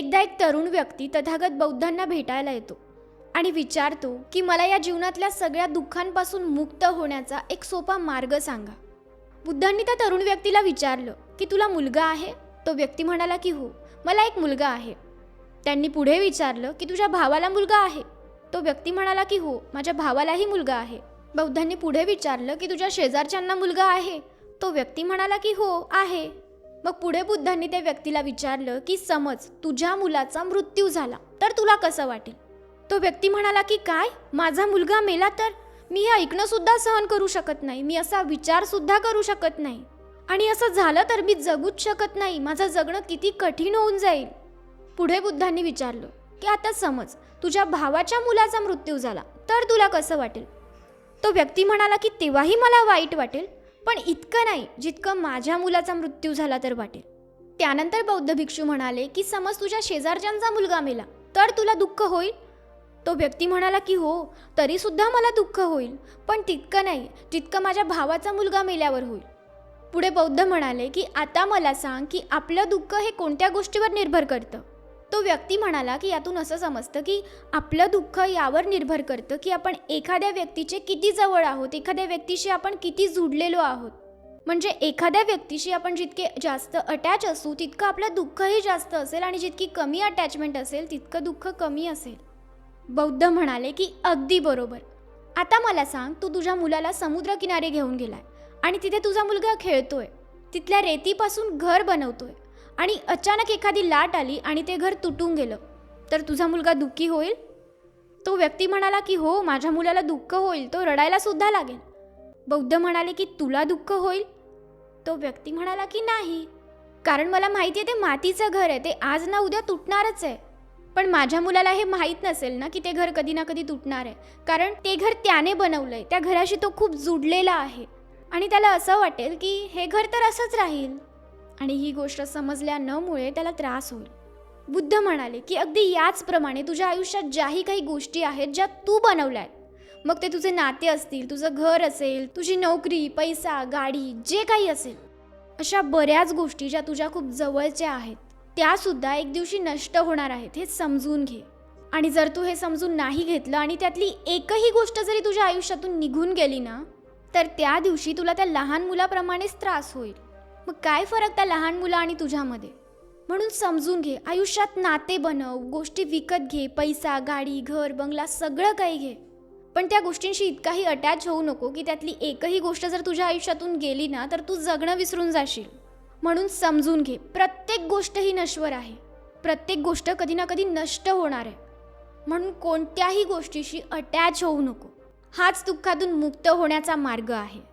एकदा एक तरुण व्यक्ती तथागत बौद्धांना भेटायला येतो आणि विचारतो की मला या जीवनातल्या सगळ्या दुःखांपासून मुक्त होण्याचा एक सोपा मार्ग सांगा. बुद्धांनी त्या तरुण व्यक्तीला विचारलं की तुला मुलगा आहे? तो व्यक्ती म्हणाला की हो मला एक मुलगा आहे. त्यांनी पुढे विचारलं की तुझ्या भावाला मुलगा आहे? तो व्यक्ती म्हणाला की हो माझ्या भावालाही मुलगा आहे. बौद्धांनी पुढे विचारलं की तुझ्या शेजारच्यांना मुलगा आहे? तो व्यक्ती म्हणाला की हो आहे. मग पुढे बुद्धांनी त्या व्यक्तीला विचारलं की समज तुझ्या मुलाचा मृत्यू झाला तर तुला कसं वाटेल? तो व्यक्ती म्हणाला की काय? माझा मुलगा मेला तर? मी हे ऐकणं सुद्धा सहन करू शकत नाही. मी असा विचार सुद्धा करू शकत नाही. आणि असं झालं तर मी जगूच शकत नाही. माझं जगणं किती कठीण होऊन जाईल. पुढे बुद्धांनी विचारलं की आता समज तुझ्या भावाच्या मुलाचा मृत्यू झाला तर तुला कसं वाटेल? तो व्यक्ती म्हणाला की तेव्हाही मला वाईट वाटेल. पण इतकं नाही जितकं माझ्या मुलाचा मृत्यू झाला तर वाटेल. त्यानंतर बौद्ध भिक्षू म्हणाले की समज तुझ्या शेजारच्यांचा मुलगा मेला तर तुला दुःख होईल? तो व्यक्ती म्हणाला की हो तरीसुद्धा मला दुःख होईल पण तितकं नाही जितकं माझ्या भावाचा मुलगा मेल्यावर होईल. पुढे बौद्ध म्हणाले की आता मला सांग की आपलं दुःख हे कोणत्या गोष्टीवर निर्भर करतं? तो व्यक्ती म्हणाला की यातून असं समजतं की आपलं दुःख यावर निर्भर करतं की आपण एखाद्या व्यक्तीचे किती जवळ आहोत एखाद्या व्यक्तीशी आपण किती जुडलेलो आहोत. म्हणजे एखाद्या व्यक्तीशी आपण जितके जास्त अटॅच असू तितकं आपलं दुःखही जास्त असेल आणि जितकी कमी अटॅचमेंट असेल तितकं दुःख कमी असेल. बौद्ध म्हणाले की अगदी बरोबर. आता मला सांग तू तुझ्या मुलाला समुद्रकिनारी घेऊन गेलाय आणि तिथे तुझा मुलगा खेळतोय. तिथल्या रेतीपासून घर बनवतोय. आणि अचानक एखादी लाट आली आणि ते घर तुटून गेलं. तर तुझा मुलगा दुःखी होईल? तो व्यक्ती म्हणाला की हो माझ्या मुलाला दुःख होईल. तो रडायला सुद्धा लागेल. बौद्ध म्हणाले की तुला दुःख होईल? तो व्यक्ती म्हणाला की नाही. कारण मला माहिती आहे ते मातीचं घर आहे. ते आज ना उद्या तुटणारच आहे. पण माझ्या मुलाला हे माहीत नसेल ना की ते घर कधी ना कधी तुटणार आहे. कारण ते घर त्याने बनवलं आहे त्या घराशी तो खूप जुडलेला आहे. आणि त्याला असं वाटेल की हे घर तर असंच राहील. आणि ही गोष्ट समजल्या नमुळे त्याला त्रास होईल. बुद्ध म्हणाले की अगदी याचप्रमाणे तुझ्या आयुष्यात ज्याही काही गोष्टी आहेत ज्या तू बनवल्या आहेत. मग ते तुझे नाते असतील तुझं घर असेल तुझी नोकरी पैसा गाडी जे काही असेल अशा बऱ्याच गोष्टी ज्या तुझ्या खूप जवळच्या आहेत त्यासुद्धा एक दिवशी नष्ट होणार आहेत हे समजून घे. आणि जर तू हे समजून नाही घेतलं आणि त्यातली एकही गोष्ट जरी तुझ्या आयुष्यातून निघून गेली ना तर त्या दिवशी तुला त्या लहान मुलाप्रमाणेच त्रास होईल. मग काय फरक त्या लहान मुलं आणि तुझ्यामध्ये? म्हणून समजून घे आयुष्यात नाते बनव गोष्टी विकत घे पैसा गाडी घर बंगला सगळं काही घे. पण त्या गोष्टींशी इतकाही अटॅच होऊ नको की त्यातली एकही गोष्ट जर तुझ्या आयुष्यातून गेली ना तर तू जगणं विसरून जाशील. म्हणून समजून घे प्रत्येक गोष्ट ही नश्वर आहे. प्रत्येक गोष्ट कधी ना कधी नष्ट होणार आहे. म्हणून कोणत्याही गोष्टीशी अटॅच होऊ नको. हाच दुःखातून मुक्त होण्याचा मार्ग आहे.